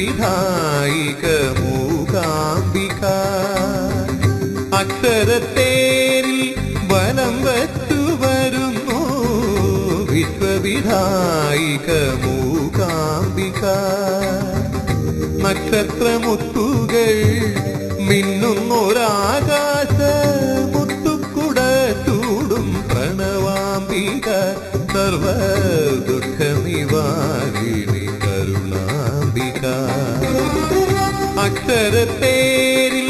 വിശ്വവിധായിക മൂകാംബിക അക്ഷരത്തേരിൽ വലം വച്ചു വരുന്നു വിശ്വവിധായിക മൂകാംബിക നക്ഷത്രമുത്തുകൾ മിന്നുന്നൊരാകാശ മുത്തുക്കുട ചൂടും പ്രണവാംബിക. സർവ ദുഃഖ നിവാരിണി കരുണാംബിക അക്ഷരത്തേരിൽ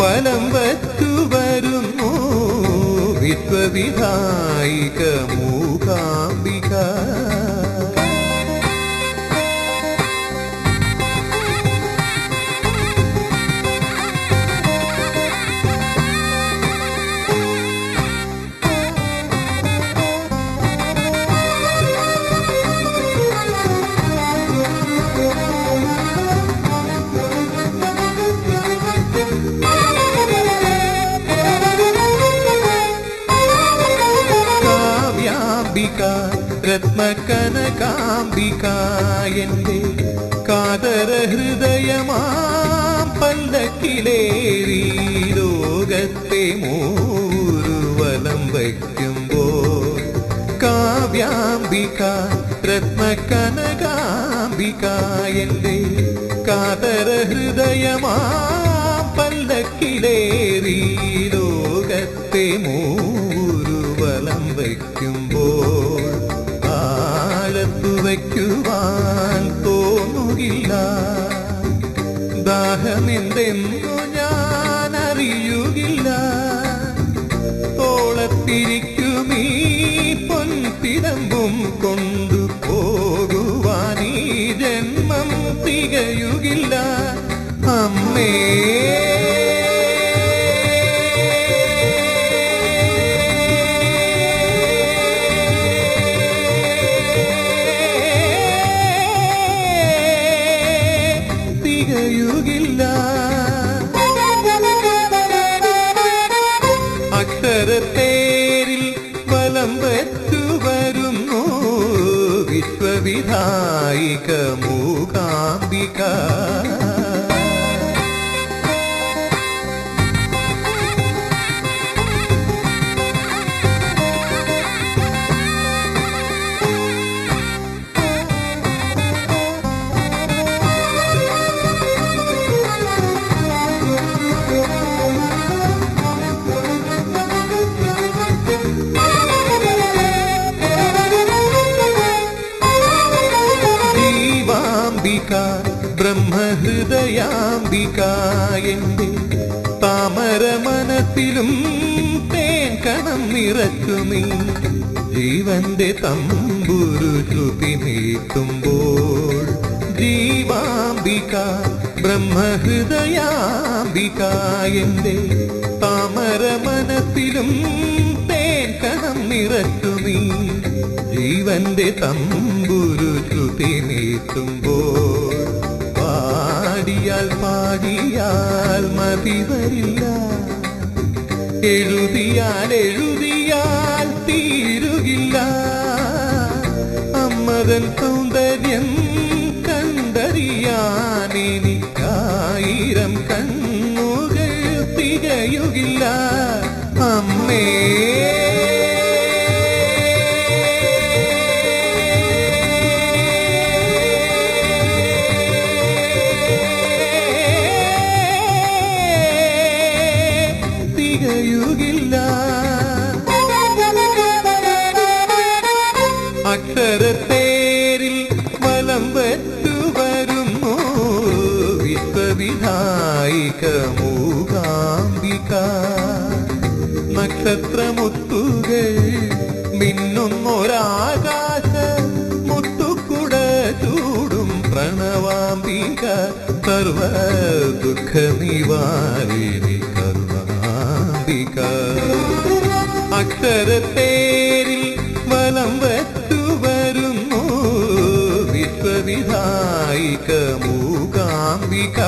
വലം വച്ചു വരുന്നു. വിശ്വവിധായിക കാവ്യാംബിക രത്നകനകാംബിക എന്റെ കാതര ഹൃദയമാം പല്ലക്കിലേറി ലോകത്തെ മൂരുവലം വയ്ക്കുമ്പോൾ കാവ്യാംബിക രത്നകനകാംബിക എന്റെ കാതര ഹൃദയമാം പല്ലക്കിലേറി ലോകത്തെ മൂരുവലം വയ്ക്കുമ്പോൾ ആഴത്തു വയ്ക്കുവാൻ തോന്നുകില്ല. ദാഹമെന്തെന്നു ഞാൻ അറിയുകില്ല തോളത്തിരിക്കുമീ പൊൻതിരമ്പും കൊണ്ടു പോകുവാൻ ഈ ജന്മം തികയുകില്ല. അമ്മേ തികയുകില്ല അക്ഷരത്തേരിൽ വലം വെച്ചു വരുന്നു. വിശ്വവിധായിക മൂകാംബിക. ജീവാംബിക ബ്രഹ്മഹൃദയാംബിക എന്റെ താമര മനത്തിലും തേൻ കണം നിറച്ചുമീ ജീവന്റെ തമ്പുരു ശ്രുതി നീട്ടുമ്പോൾ ജീവാംബിക ബ്രഹ്മഹൃദയാംബിക എന്റെ താമര മനത്തിലും തേൻ കണം നിറച്ചുമീ ജീവന്റെ തമ്പുരു ശ്രുതി നീട്ടുമ്പോൾ പാടിയാൽ പാടിയാൽ മതി വരില്ല. എഴുതിയാൽ എഴുതിയാൽ തീരുകില്ല. അമ്മതൻ സൗന്ദര്യം കണ്ടറിയാൻ കണ്ണുകൾ തികയുകില്ല. അമ്മേ മൂകാംബിക നക്ഷത്രമുത്തുക മിന്നുന്നൊരാകാശ മുത്തുക്കുട ചൂടും പ്രണവാംബിക. സർവ ദുഃഖ നിവാരിണി കരുണാംബിക അക്ഷരത്തേരിൽ വലം വച്ചു വരുന്നു. വിശ്വവിധായിക മൂകാംബിക